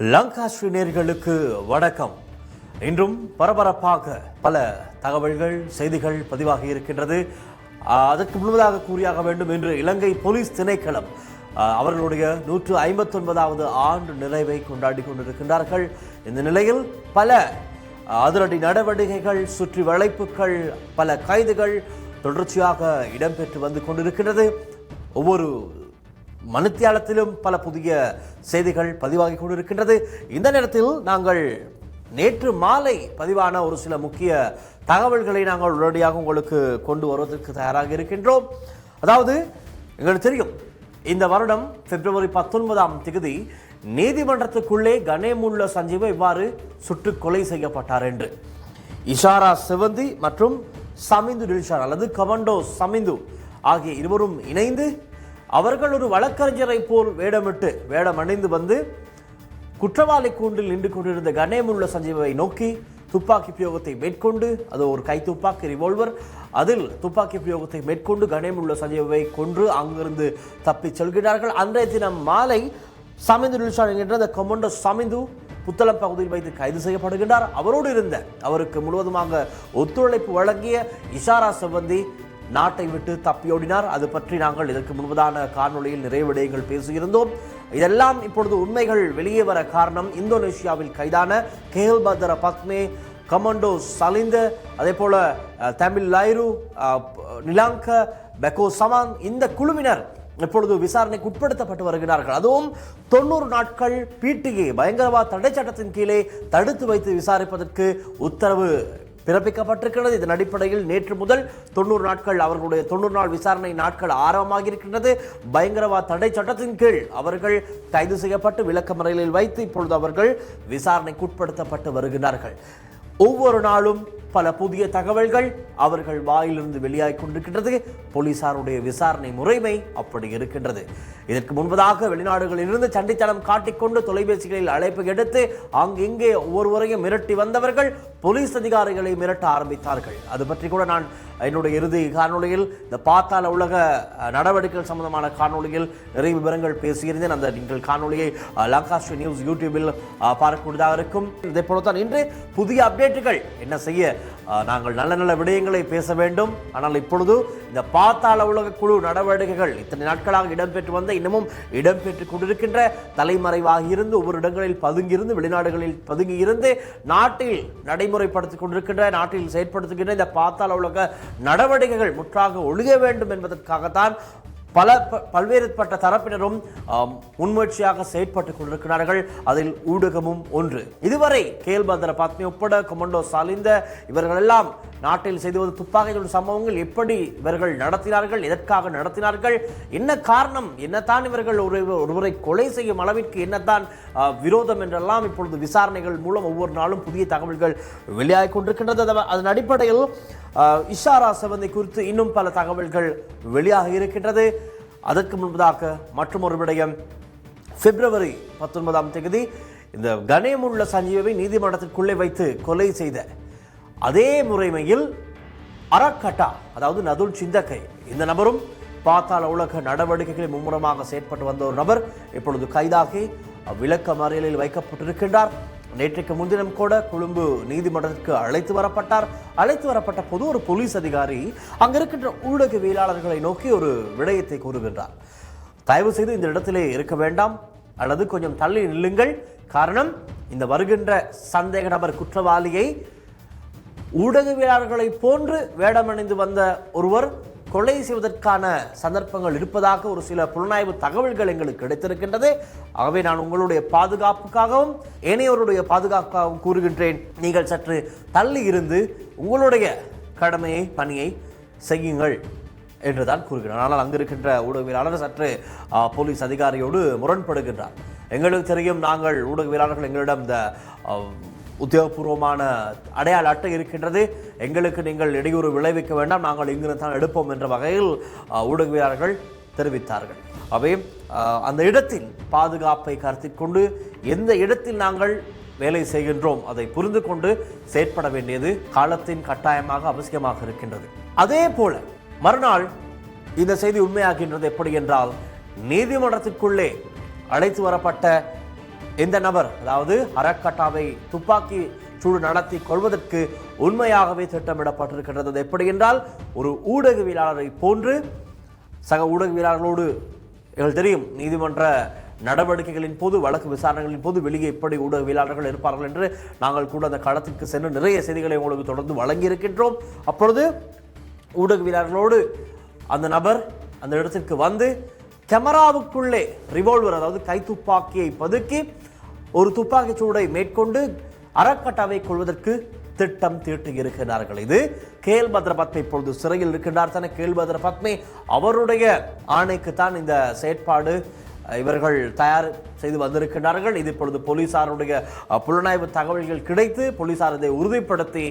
லங்காஸ்ரீ நேர்களுக்கு வணக்கம். இன்றும் பரபரப்பாக பல தகவல்கள் செய்திகள் பதிவாகி இருக்கின்றது. அதற்கு முழுவதாக கூறியாக வேண்டும் என்று இலங்கை போலீஸ் திணைக்களம் அவர்களுடைய நூற்று ஐம்பத்தொன்பதாவது ஆண்டு நிறைவை கொண்டாடி கொண்டிருக்கின்றார்கள். இந்த நிலையில் பல அதிரடி நடவடிக்கைகள் சுற்றி வளைப்புகள் பல கைதுகள் தொடர்ச்சியாக இடம்பெற்று வந்து கொண்டிருக்கின்றது. ஒவ்வொரு மனுத்தியாலத்திலும் பல புதிய செய்திகள் பதிவாகி கொண்டிருக்கின்றது. இந்த நேரத்தில் நாங்கள் நேற்று மாலை பதிவான ஒரு சில முக்கிய தகவல்களை நாங்கள் உடனடியாக உங்களுக்கு கொண்டு வருவதற்கு தயாராக இருக்கின்றோம். அதாவது எங்களுக்கு தெரியும் இந்த வருடம் பிப்ரவரி பத்தொன்பதாம் தேதி நீதிமன்றத்துக்குள்ளே கணேமுள்ள சஞ்சீவ இவ்வாறு சுட்டு கொலை செய்யப்பட்டார் என்று. இஷாரா சிவந்தி மற்றும் சமிந்து டில்ஷான் அல்லது கமண்டோ சமிந்து ஆகிய இருவரும் இணைந்து அவர்கள் ஒரு வழக்கறிஞரை போல் வேடமிட்டு வேடம் அணிந்து வந்து குற்றவாளி கூண்டில் நின்று கொண்டிருந்த கணேமுள்ள சஞ்சீவை நோக்கி துப்பாக்கி பிரயோகத்தை மேற்கொண்டு அது ஒரு கை துப்பாக்கி ரிவால்வர் அதில் துப்பாக்கி பிரயோகத்தை மேற்கொண்டு கணேமுள்ள சஞ்சீவை கொன்று அங்கிருந்து தப்பிச் செல்கிறார்கள். அன்றைய தினம் மாலை சமிந்து நில்ஷான் என்கின்ற அந்த கொமண்டர் சமிந்து புத்தளம் பகுதியில் வைத்து கைது செய்யப்படுகின்றார். அவரோடு இருந்த அவருக்கு முழுவதுமாக ஒத்துழைப்பு வழங்கிய இஷாரா செவ்வந்தி நாட்டை விட்டு தப்பியோடினார். அது பற்றி நாங்கள் இதற்கு முன்பதான காணொலியில் நிறைய விடயங்கள் பேசியிருந்தோம். இதெல்லாம் இப்பொழுது உண்மைகள் வெளியே வர காரணம் இந்தோனேஷியாவில் கைதான கேல் பத்ர பத்மே கமாண்டோ சலிந்த அதே போல தமிழ் லைரு நிலாங்க பெக்கோ சமாங் இந்த குழுவினர் இப்பொழுது விசாரணைக்கு உட்படுத்தப்பட்டு வருகிறார்கள். அதுவும் தொண்ணூறு நாட்கள் பிடிஏ பயங்கரவாத தடை சட்டத்தின் கீழே தடுத்து வைத்து விசாரிப்பதற்கு உத்தரவு பிறப்பிக்கப்பட்டிருக்கிறது. இதன் அடிப்படையில் நேற்று முதல் தொண்ணூறு நாட்கள் அவர்களுடைய தொண்ணூறு நாள் விசாரணை நாட்கள் ஆரம்பமாக இருக்கின்றது பயங்கரவாத தடை சட்டத்தின் கீழ் அவர்கள் கைது செய்யப்பட்டு விளக்க விளக்கமறையில் வைத்து இப்பொழுது அவர்கள் விசாரணைக்குட்படுத்தப்பட்டு வருகிறார்கள். ஒவ்வொரு நாளும் பல புதிய தகவல்கள் அவர்கள் வாயிலிருந்து வெளியாகிக் கொண்டிருக்கின்றது. போலீசாருடைய விசாரணை முறைமை அப்படி இருக்கின்றது. இதற்கு முன்பதாக வெளிநாடுகளில் இருந்து சண்டித்தனம் காட்டிக்கொண்டு தொலைபேசிகளில் அழைப்பு எடுத்து அங்கிங்கே ஒவ்வொருவரையும் மிரட்டி வந்தவர்கள் போலீஸ் அதிகாரிகளை மிரட்ட ஆரம்பித்தார்கள். அது பற்றி கூட நான் என்னுடைய இறுதி காணொலியில் இந்த பாத்தாள உலக நடவடிக்கைகள் சம்பந்தமான காணொலியில் நிறைய விவரங்கள் பேசியிருந்தேன். அந்த நீங்கள் காணொலியை அஹ், லங்காஸ்ட்ரி நியூஸ் யூடியூபில் பார்க்கக்கூடியதாக இருக்கும். இதே போலத்தான் இன்று புதிய அப்டேட்டுகள் என்ன செய்ய நாங்கள் நல்ல நல்ல விடயங்களை பேச வேண்டும். ஆனால் இப்பொழுது இந்த பாத்தாள உலக குழு நடவடிக்கைகள் இத்தனை நாட்களாக இடம்பெற்று வந்த இன்னமும் இடம்பெற்றுக் கொண்டிருக்கின்ற தலைமறைவாக இருந்து ஒவ்வொரு இடங்களில் பதுங்கியிருந்து வெளிநாடுகளில் பதுங்கி இருந்து நாட்டில் நடைமுறைப்படுத்திக் கொண்டிருக்கின்ற நாட்டில் செயற்படுத்துகின்ற இந்த பாத்தாள உலக நடவடிக்கைகள் முற்றாக ஒழுக வேண்டும் என்பதற்காகத்தான் பல ப- பல்வேறுபட்ட தரப்பினரும் முன்முயற்சியாக செயற்பட்டுக் கொண்டிருக்கிறார்கள். அதில் ஊடகமும் ஒன்று. இதுவரை கேல்பந்தர பத்னி உட்பட கொமண்டோ சாலிந்த இவர்கள் எல்லாம் நாட்டில் செய்து வந்த துப்பாக்கிச்சூடு சம்பவங்கள் எப்படி இவர்கள் நடத்தினார்கள் எதற்காக நடத்தினார்கள் என்ன காரணம் என்னத்தான் இவர்கள் ஒரு ஒருவரை கொலை செய்யும் அளவிற்கு என்னத்தான் விரோதம் என்றெல்லாம் இப்பொழுது விசாரணைகள் மூலம் ஒவ்வொரு நாளும் புதிய தகவல்கள் வெளியாகிக் கொண்டிருக்கின்றது. அதன் அடிப்படையில் இஷாரா செவந்தை குறித்து இன்னும் பல தகவல்கள் வெளியாக இருக்கின்றது. அதற்கு முன்பதாக மற்றொரு விடயம். பிப்ரவரி பத்தொன்பதாம் தேதி இந்த கணேமுள்ள சஞ்சீவை நீதிமன்றத்திற்குள்ளே வைத்து கொலை செய்த அதே முறைமையில் அரக்கட்டா அதாவது நதுல் சிந்தக்கை இந்த நபரும் பாத்தாள உலக நடவடிக்கைகளில் மும்முரமாக செயற்பட்டு வந்த ஒரு நபர் இப்பொழுது கைதாகி விளக்க மறியலில் வைக்கப்பட்டிருக்கின்றார். நேற்றைக்கு முன்தினம் கூட கொழும்பு நீதிமன்றத்திற்கு அழைத்து வரப்பட்டார். அழைத்து வரப்பட்ட பொது ஒரு போலீஸ் அதிகாரி அங்கிருக்கின்ற ஊடகவியலாளர்களை நோக்கி ஒரு விடயத்தை கூறுகின்றார். தயவு செய்து இந்த இடத்திலே இருக்க வேண்டாம். அல்லது கொஞ்சம் தள்ளி நில்லுங்கள். காரணம் இந்த வருகின்ற சந்தேக நபர் குற்றவாளியை ஊடகவியலாளர்களை போன்று வேடமணிந்து வந்த ஒருவர் கொலை செய்வதற்கான சந்தர்ப்பங்கள் இருப்பதாக ஒரு சில புலனாய்வு தகவல்கள் எங்களுக்கு கிடைத்திருக்கின்றது. ஆகவே நான் உங்களுடைய பாதுகாப்புக்காகவும் ஏனையோருடைய பாதுகாப்புக்காகவும் கூறுகின்றேன். நீங்கள் சற்று தள்ளி இருந்து உங்களுடைய கடமையை பணியை செய்யுங்கள் என்றுதான் கூறுகிறார் ஆனால் அங்கு இருக்கின்ற ஊடகவியலாளர் சற்று போலீஸ் அதிகாரியோடு முரண்படுகின்றார். எங்களுக்கு தெரியும் நாங்கள் ஊடகவியலாளர்கள் எங்களிடம் இந்த உத்தியோகபூர்வமான அடையாள அட்டை இருக்கின்றது. எங்களுக்கு நீங்கள் இடையூறு விளைவிக்க வேண்டாம். நாங்கள் இங்கிருந்து தான் எடுப்போம் என்ற வகையில் ஊடகவியலாளர்கள் தெரிவித்தார்கள். அவை அந்த இடத்தில் பாதுகாப்பை கருத்தில் கொண்டு எந்த இடத்தில் நாங்கள் வேலை செய்கின்றோம் அதை புரிந்து கொண்டு செயற்பட வேண்டியது காலத்தின் கட்டாயமாக அவசியமாக இருக்கின்றது. அதே போல மறுநாள் இந்த செய்தி உண்மையாகின்றது எப்படி என்றால் நீதிமன்றத்திற்குள்ளே அழைத்து வரப்பட்ட இந்த நபர் அதாவது அறக்கட்டாவை துப்பாக்கி சூடு நடத்தி கொள்வதற்கு உண்மையாகவே திட்டமிடப்பட்டிருக்கின்றது. அது எப்படி என்றால் ஒரு ஊடகவியலாளரை போன்று சக ஊடகவியலாளர்களோடு எங்களுக்கு தெரியும் நீதிமன்ற நடவடிக்கைகளின் போது வழக்கு விசாரணைகளின் போது வெளியே எப்படி ஊடகவியலாளர்கள் இருப்பார்கள் என்று நாங்கள் கூட அந்த களத்திற்கு சென்று நிறைய செய்திகளை உங்களுக்கு தொடர்ந்து வழங்கி இருக்கின்றோம் அப்பொழுது ஊடகவியலாளர்களோடு அந்த நபர் அந்த இடத்திற்கு வந்து கேமராவுக்குள்ளே ரிவால்வர் அதாவது கைத்துப்பாக்கியை பதுக்கி ஒரு துப்பாக்கிச் சூடை மேற்கொண்டு அறக்கட்டவை கொள்வதற்கு திட்டம் தீட்டியிருக்கிறார்கள் இது கேல் பத்ர பத்மே இப்பொழுது சிறையில் இருக்கின்றார். தானே கேல் பத்மே அவருடைய ஆணைக்குத்தான் இந்த செயற்பாடு இவர்கள் தயார் செய்து வந்திருக்கின்றார்கள். இது இப்பொழுது போலீசாருடைய புலனாய்வு தகவல்கள் கிடைத்து போலீசார் இதை உறுதிப்படுத்தி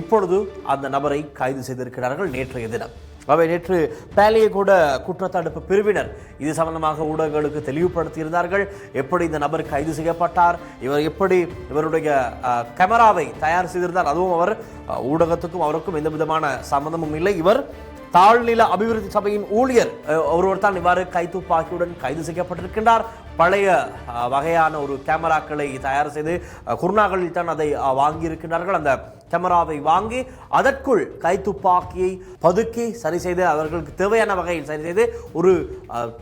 இப்பொழுது அந்த நபரை கைது செய்திருக்கிறார்கள் நேற்றைய தினம். அவை நேற்று பேலிய கூட குற்றத்தடுப்பு பிரிவினர். இது சம்பந்தமாக ஊடகங்களுக்கு தெளிவுபடுத்தியிருந்தார்கள். எப்படி இந்த நபர் கைது செய்யப்பட்டார்? இவர் எப்படி இவருடைய கேமராவை தயார் செய்திருந்தார்? அதுவும் அவர் ஊடகத்துக்கும் அவருக்கும் எந்த விதமான சம்பந்தமும் இல்லை. இவர் தாழ்நில அபிவிருத்தி சபையின் ஊழியர். ஒருவர் தான் இவ்வாறு கைத்துப்பாக்கியுடன் கைது செய்யப்பட்டிருக்கின்றார். பழைய வகையான ஒரு கேமராக்களை தயார் செய்து குருணாகளில் தான் அதை வாங்கியிருக்கிறார்கள். அந்த கேமராவை வாங்கி அதற்குள் கைத்துப்பாக்கியை பதுக்கி சரி செய்து அவர்களுக்கு தேவையான வகையில் சரி செய்து ஒரு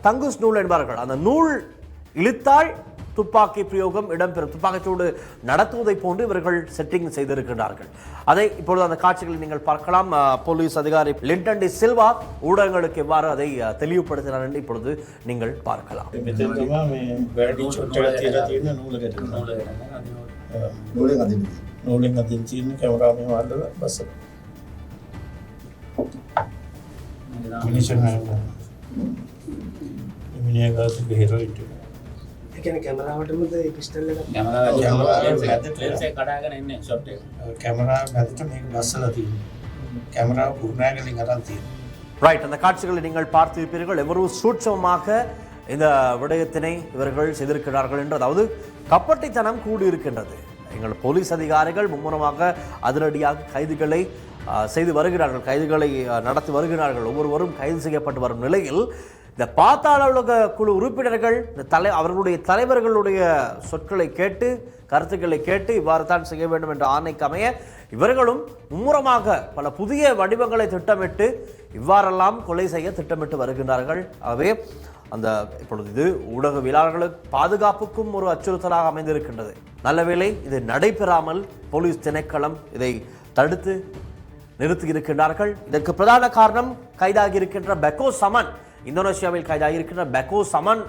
தங்குஸ் நூல் என்பார்கள். அந்த நூல் இழுத்தால் துப்பாக்கி பிரயோகம் இடம்பெறும் துப்பாக்கிச்சூடு நடத்துவதை போன்று இவர்கள் செட்டிங் செய்திருக்கிறார்கள் அதை இப்பொழுது அந்த காட்சிகளை நீங்கள் பார்க்கலாம் அஹ், போலீஸ் அதிகாரி லிண்டன் டி சில்வா ஊடகங்களுக்கு எவ்வாறு அதை அஹ், தெளிவுபடுத்தினார் என்று இப்பொழுது நீங்கள் பார்க்கலாம் මෙතන තමා මේ වැඩි චොට්ටල තියලා තියෙන නූලකට නූලෙන් අදින්න නූලෙන් අදින් තියෙන කැමරාව මෙහෙම අල්ලලා බස්ස මිනිසුන් මිනිහා ගාතු හෙරොයිට් එකන කැමරාවටමද පිස්ටල් එක කඩාගෙන එන්න ෂොට් එක කැමරා මැදට මේක බස්සලා තියෙනවා කැමරාව පුරුණාගලින් අරන් තියෙනවා ரைட் அந்த காட்சிகளை நீங்கள் பார்த்திருப்பீர்கள் எவ்வளவு சூட்சமமாக இந்த விடயத்தினை இவர்கள் செய்திருக்கிறார்கள் என்று அதாவது கப்பட்டித்தனம் கூடியிருக்கின்றது எங்கள் போலீஸ் அதிகாரிகள் மும்முரமாக அதிரடியாக கைதுகளை ஆஹ், செய்து வருகிறார்கள் கைதுகளை ஆஹ், நடத்தி வருகிறார்கள் ஒவ்வொருவரும் கைது செய்யப்பட்டு வரும் நிலையில் இந்த பாத்தாள உலக குழு உறுப்பினர்கள் இந்த தலை அவர்களுடைய தலைவர்களுடைய சொற்களை கேட்டு கருத்துக்களை கேட்டு இவ்வாறு தான் செய்ய வேண்டும் என்ற ஆணைக்கமைய இவர்களும் மும்முரமாக பல புதிய வடிவங்களை திட்டமிட்டு இவ்வாறெல்லாம் கொலை செய்ய திட்டமிட்டு வருகின்றார்கள். ஆகவே அந்த இப்பொழுது இது ஊடகவியலாளர்களுக்கு பாதுகாப்புக்கும் ஒரு அச்சுறுத்தலாக அமைந்திருக்கின்றது. நல்லவேளை இது நடைபெறாமல் போலீஸ் திணைக்களம் இதை தடுத்து நிறுத்தி இருக்கின்றார்கள் இதற்கு பிரதான காரணம் கைதாகி இருக்கின்ற பெக்கோ சமன். இந்தோனேசியாவில் கைதாகியிருக்கின்ற பெக்கோ சமன்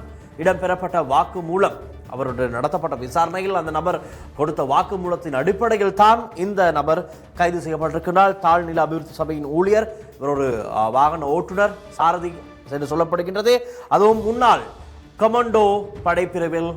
இடம் பெறப்பட்ட வாக்கு மூலம் அவருடைய நடத்தப்பட்ட விசாரணையில் அந்த நபர் கொடுத்த வாக்குமூலத்தின் அடிப்படையில் தான் இந்த நபர் கைது செய்யப்பட்டிருக்கிறார் தாழ்நில அபிவிருத்தி சபையின் ஊழியர் இவர் ஒரு வாகன ஓட்டுநர் சாரதி என்று சொல்லப்படுகின்றது. அதுவும் முன்னாள் கமாண்டோ படைப்பிரிவில்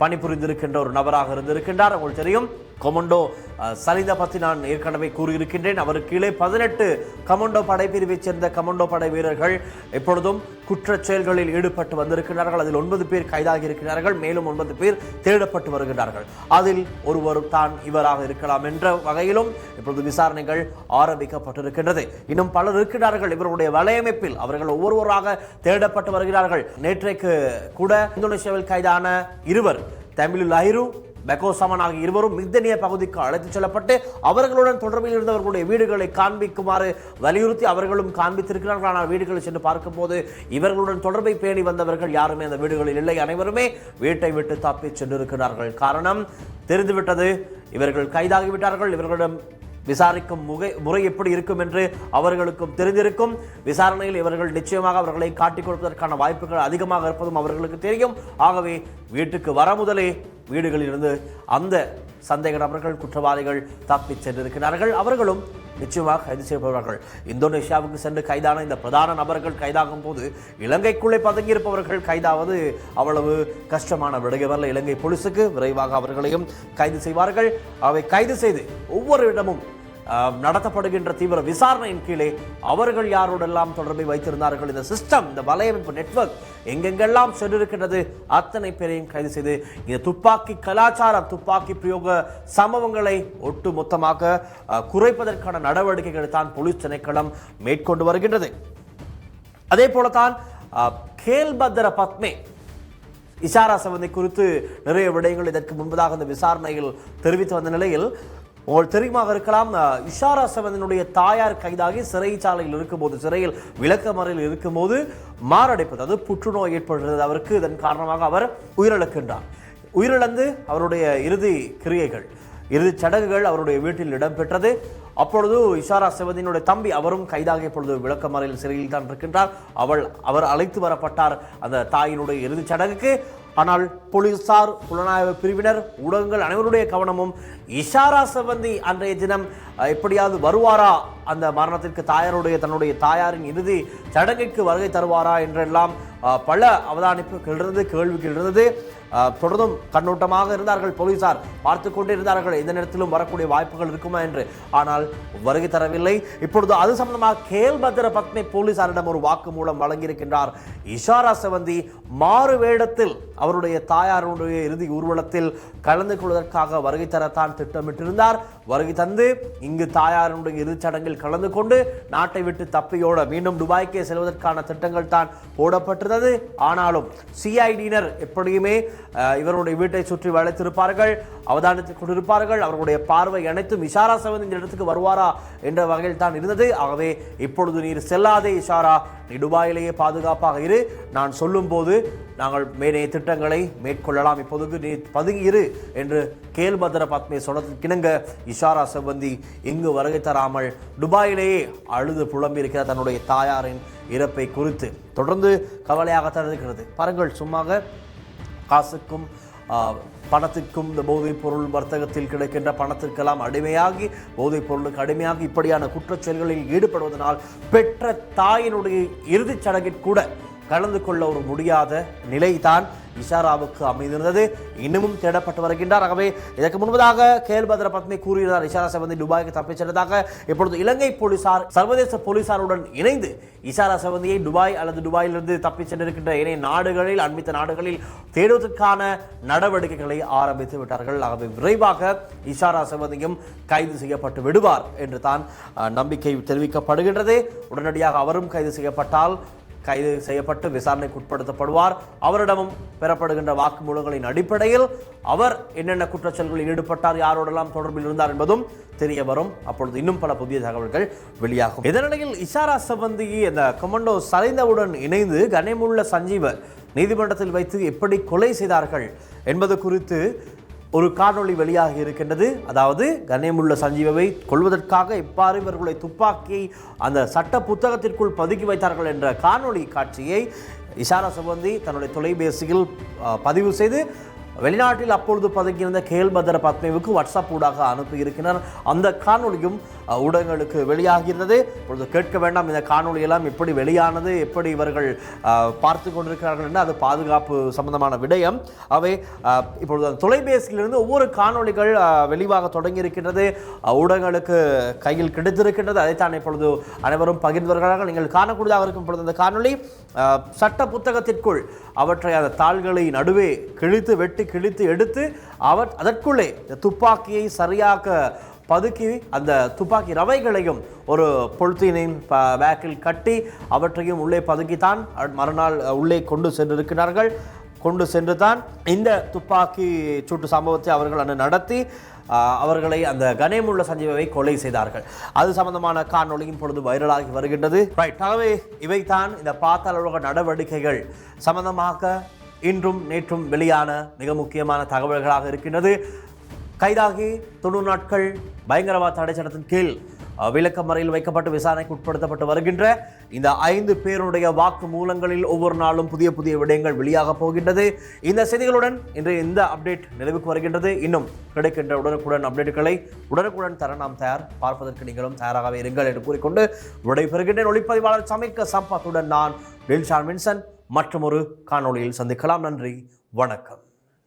பணிபுரிந்திருக்கின்ற ஒரு நபராக இருந்திருக்கின்றார். உங்களுக்கு தெரியும் கொமண்டோ அஹ், பற்றி நான் ஏற்கனவே கூறியிருக்கின்றேன். அவருக்கு கீழே பதினெட்டு கமண்டோ படைப்பிரிவைச் சேர்ந்த கமண்டோ படை வீரர்கள் எப்பொழுதும் குற்றச் செயல்களில் ஈடுபட்டு வந்திருக்கிறார்கள் அதில் ஒன்பது பேர் கைதாகி இருக்கிறார்கள். மேலும் ஒன்பது பேர் தேடப்பட்டு வருகிறார்கள் அதில் ஒருவர் தான் இவராக இருக்கலாம் என்ற வகையிலும் இப்பொழுது விசாரணைகள் ஆரம்பிக்கப்பட்டிருக்கின்றது. இன்னும் பலர் இருக்கிறார்கள் இவருடைய வலையமைப்பில் அவர்கள் ஒவ்வொருவராக தேடப்பட்டு வருகிறார்கள். நேற்றைக்கு கூட இந்தோனேசியாவில் கைதான இருவர் தமிழில் ஐரு பெக்கோ ஆகிய இருவரும் மிக்தனிய பகுதிக்கு அழைத்துச் செல்லப்பட்டு அவர்களுடன் தொடர்பில் இருந்தவர்களுடைய வீடுகளை காண்பிக்குமாறு வலியுறுத்தி அவர்களும் காண்பித்திருக்கிறார்கள். ஆனால் வீடுகளை சென்று பார்க்கும்போது இவர்களுடன் தொடர்பை பேணி வந்தவர்கள் யாருமே அந்த வீடுகளில் இல்லை. அனைவருமே வீட்டை விட்டு தப்பி சென்றிருக்கிறார்கள். காரணம் தெரிந்துவிட்டது. இவர்கள் கைதாகிவிட்டார்கள். இவர்களிடம் விசாரிக்கும் முகை முறை எப்படி இருக்கும் என்று அவர்களுக்கும் தெரிந்திருக்கும். விசாரணையில் இவர்கள் நிச்சயமாக அவர்களை காட்டிக் கொடுப்பதற்கான வாய்ப்புகள் அதிகமாக இருப்பதும் அவர்களுக்கு தெரியும். ஆகவே வீட்டுக்கு வர முதலே வீடுகளிலிருந்து அந்த சந்தேக நபர்கள் குற்றவாளிகள் தப்பிச் சென்றிருக்கிறார்கள். அவர்களும் நிச்சயமாக கைது செய்யப்படுவார்கள். இந்தோனேஷியாவுக்கு சென்று கைதான இந்த பிரதான நபர்கள் கைதாகும் போது இலங்கைக்குள்ளே பதுங்கியிருப்பவர்கள் கைதாவது அவ்வளவு கஷ்டமான விடயமல்ல இலங்கை போலீஸுக்கு விரைவாக அவர்களையும் கைது செய்வார்கள். அவை கைது செய்து ஒவ்வொரு இடமும் நடத்தப்படுகின்ற தீவிர விசாரணையின் கீழே அவர்கள் யாரோடெல்லாம் தொடர்பை வைத்திருந்தார்கள் இந்த சிஸ்டம் இந்த வலையமைப்பு நெட்வொர்க் எங்கெங்கெல்லாம் சென்றிருக்கின்றது அத்தனை பேரையும் கைது செய்து இந்த துப்பாக்கி கலாச்சாரம் துப்பாக்கி பிரயோக சம்பவங்களை ஒட்டு மொத்தமாக குறைப்பதற்கான நடவடிக்கைகளை தான் போலீஸ் திணைக்களம் மேற்கொண்டு வருகின்றது. அதே போலத்தான் ஆஹ், கேல்பத்ர பத்மே இஷாரா சம்பந்தி குறித்து நிறைய விடயங்கள் இதற்கு முன்பதாக இந்த விசாரணையில் தெரிவித்து வந்த நிலையில் உங்களுக்கு தெரியுமா இருக்கலாம்? இஷாரா சவந்தினுடைய தாயார் கைதாகி சிறைச்சாலையில் இருக்கும்போது சிறையில் விளக்கமறையில் இருக்கும்போது மாரடைப்பு அதாவது புற்றுநோய் ஏற்படுகிறது. அவருக்கு இதன் காரணமாக அவர் உயிரிழக்கின்றார். உயிரிழந்து அவருடைய இறுதி கிரியைகள் இறுதிச் சடங்குகள் அவருடைய வீட்டில் இடம்பெற்றது. அப்பொழுது இஷாரா சிவதியினுடைய தம்பி அவரும் கைதாக இப்பொழுது விளக்கமறையில் சிறையில் தான் இருக்கின்றார். அவள் அவர் அழைத்து வரப்பட்டார் அந்த தாயினுடைய இறுதிச் சடங்குக்கு. ஆனால் போலீசார் புலனாய்வு பிரிவினர் ஊடகங்கள் அனைவருடைய கவனமும் இஷாரா சம்பந்தி அன்றைய தினம் எப்படியாவது வருவாரா? அந்த மரணத்திற்கு தாயாருடைய தன்னுடைய தாயாரின் இறுதி சடங்கிற்கு வருகை தருவாரா என்றெல்லாம் பல அவதானிப்புகள் இருந்தது கேள்விகள் இருந்தது. தொடர்ந்தும் கண்ணோட்டமாக இருந்தார்கள் போலீசார். பார்த்து கொண்டே இருந்தார்கள் எந்த நேரத்திலும் வரக்கூடிய வாய்ப்புகள் இருக்குமா என்று. ஆனால் வருகை தரவில்லை. இப்பொழுது அது சம்பந்தமாக கேல்பத்திர பத்மை போலீசாரிடம் ஒரு வாக்குமூலம் வழங்கியிருக்கின்றார். இஷாரா செவந்தி மாறு வேடத்தில் அவருடைய தாயாருடைய இறுதி ஊர்வலத்தில் கலந்து கொள்வதற்காக வருகை தரத்தான் திட்டமிட்டிருந்தார். வருகை தந்து இங்கு தாயாருடைய இறுதிச்சடங்கில் கலந்து கொண்டு நாட்டை விட்டு தப்பியோட மீண்டும் துபாய்க்கே செல்வதற்கான திட்டங்கள் தான் போடப்பட்டிருந்தது. ஆனாலும் சிஐடியினர் எப்படியுமே இவருடைய வீட்டை சுற்றி வளைத்திருப்பார்கள் அவதானித்துக் கொண்டிருப்பார்கள் அவர்களுடைய பார்வை அனைத்தும் இஷாரா செவன் இந்த இடத்துக்கு வருவாரா என்ற வகையில் தான் இருந்தது. ஆகவே இப்பொழுது நீர் செல்லாதே இஷாரா நீ துபாயிலேயே பாதுகாப்பாக இரு. நான் சொல்லும்போது நாங்கள் மேலே திட்டங்களை மேற்கொள்ளலாம். இப்போதுக்கு நீ பதுங்கி இரு என்று கேல்பத்ர பத்மே சொன்னதற்கிணங்க இஷாரா செவ்வந்தி இங்கு வருகை தராமல் துபாயிலேயே அழுது புலம்பியிருக்கிற தன்னுடைய தாயாரின் இறப்பை குறித்து. தொடர்ந்து கவலையாகத்தான் இருக்கிறது. பாருங்கள் சும்மாக காசுக்கும் பணத்துக்கும் பணத்திற்கும் இந்த போதைப் பொருள் வர்த்தகத்தில் கிடைக்கின்ற பணத்திற்கெல்லாம் அடிமையாகி போதைப் பொருளுக்கு அடிமையாகி இப்படியான குற்றச்செயல்களில் ஈடுபடுவதனால் பெற்ற தாயினுடைய இறுதிச் சடங்கில் கூட கலந்து கொள்ள ஒரு முடியாத நிலைதான் இஷாராவுக்கு அமைந்திருந்தது. இன்னமும் தேடப்பட்டு வருகின்றார். ஆகவே இதற்கு முன்பதாக கேல்பத்ர பத்மி கூறியிருந்தார். இஷாரா செவந்தி துபாய்க்கு தப்பிச் சென்றதாக இப்பொழுது இலங்கை போலீசார் சர்வதேச போலீசாருடன் இணைந்து இஷாரா செவந்தியை துபாய் அல்லது துபாயிலிருந்து தப்பிச் சென்றிருக்கின்ற இணைய நாடுகளில் அண்மித்த நாடுகளில் தேடுவதற்கான நடவடிக்கைகளை ஆரம்பித்து விட்டார்கள். ஆகவே விரைவாக இஷாரா செவந்தியும் கைது செய்யப்பட்டு விடுவார் என்று தான் நம்பிக்கை தெரிவிக்கப்படுகின்றது. உடனடியாக அவரும் கைது செய்யப்பட்டால் கைது செய்யப்பட்டு விசாரணைக்கு உட்படுத்தப்படுவார் அவரிடமும் பெறப்படுகின்ற வாக்குமூலங்களின் அடிப்படையில் அவர் என்னென்ன குற்றச்செயல்களில் ஈடுபட்டார் யாரோடெல்லாம் தொடர்பில் இருந்தார் என்பதும் தெரிய வரும். அப்பொழுது இன்னும் பல புதிய தகவல்கள் வெளியாகும். இதனிடையில் இஷாரா சம்பந்தி அந்த கமாண்டோ சரிந்தவுடன் இணைந்து கனிமுள்ள சஞ்சீவ நீதிமன்றத்தில் வைத்து எப்படி கொலை செய்தார்கள் என்பது குறித்து ஒரு காணொளி வெளியாக இருக்கின்றது. அதாவது கண்ணியமுள்ள சஞ்சீவவை கொள்வதற்காக இவ்வாறு இவர்களை துப்பாக்கியை அந்த சட்ட புத்தகத்திற்குள் பதுக்கி வைத்தார்கள் என்ற காணொளி காட்சியை இஷாரா சுபந்தி தன்னுடைய தொலைபேசியில் பதிவு செய்து வெளிநாட்டில் அப்பொழுது பதுக்கியிருந்த கேல்பதர பத்மேவுக்கு வாட்ஸ்அப் ஊடாக அனுப்பியிருக்கிறார். அந்த காணொளியும் ஊடகங்களுக்கு வெளியாகிறது. இப்பொழுது கேட்க வேண்டாம் இந்த காணொளியெல்லாம் எப்படி வெளியானது எப்படி இவர்கள் பார்த்து கொண்டிருக்கிறார்கள் என்று அது பாதுகாப்பு சம்பந்தமான விடயம். அவை இப்பொழுது தொலைபேசியிலிருந்து ஒவ்வொரு காணொளிகள் வெளிவாக தொடங்கி இருக்கின்றது ஊடகங்களுக்கு கையில் கிடைத்திருக்கின்றது. அதைத்தான் இப்பொழுது அனைவரும் பகிர்ந்து வருகிறார்கள் நீங்கள் காணக்கூடியதாக இருக்கும் பொழுது அந்த காணொளி சட்ட புத்தகத்திற்குள் அவற்றை அந்த தாள்களை நடுவே கிழித்து வெட்டி கிழித்து எடுத்து அவர் அதற்குள்ளே இந்த துப்பாக்கியை சரியாக பதுக்கி அந்த துப்பாக்கி ரவைகளையும் ஒரு பொலித்தீனின் பேக்கில் கட்டி அவற்றையும் உள்ளே பதுக்கித்தான் மறுநாள் உள்ளே கொண்டு சென்றிருக்கிறார்கள். கொண்டு சென்று தான் இந்த துப்பாக்கி சூட்டு சம்பவத்தை அவர்கள் அன்று நடத்தி அவர்களை அந்த கணேமுள்ள சஞ்சீவை கொலை செய்தார்கள். அது சம்பந்தமான காணொலியும் பொழுது வைரலாகி வருகின்றது. ரைட் ஆகவே இவைதான் இந்த பாத்தாள நடவடிக்கைகள். சம்பந்தமாக இன்றும் நேற்றும் வெளியான மிக முக்கியமான தகவல்களாக இருக்கின்றது. கைதாகி தொண்ணூறு நாட்கள் பயங்கரவாத தடை சட்டத்தின் கீழ் விளக்கமறையில் வைக்கப்பட்டு விசாரணைக்கு உட்படுத்தப்பட்டு வருகின்ற இந்த ஐந்து பேருடைய வாக்கு மூலங்களில் ஒவ்வொரு நாளும் புதிய புதிய விடயங்கள் வெளியாக போகின்றது. இந்த செய்திகளுடன் இன்று இந்த அப்டேட் நிறைவுக்கு வருகின்றது. இன்னும் கிடைக்கின்ற உடனுக்குடன் அப்டேட்டுகளை உடனுக்குடன் தர நாம் தயார். பார்ப்பதற்கு நீங்களும் தயாராகவே இருங்கள் என்று கூறிக்கொண்டு விடைபெறுகின்றேன். ஒளிப்பதிவாளர் சமைக்க சம்பத்துடன் நான் டில்ஷான் வின்சன். மற்றும் ஒரு காணொளியில் சந்திக்கலாம். நன்றி. வணக்கம்.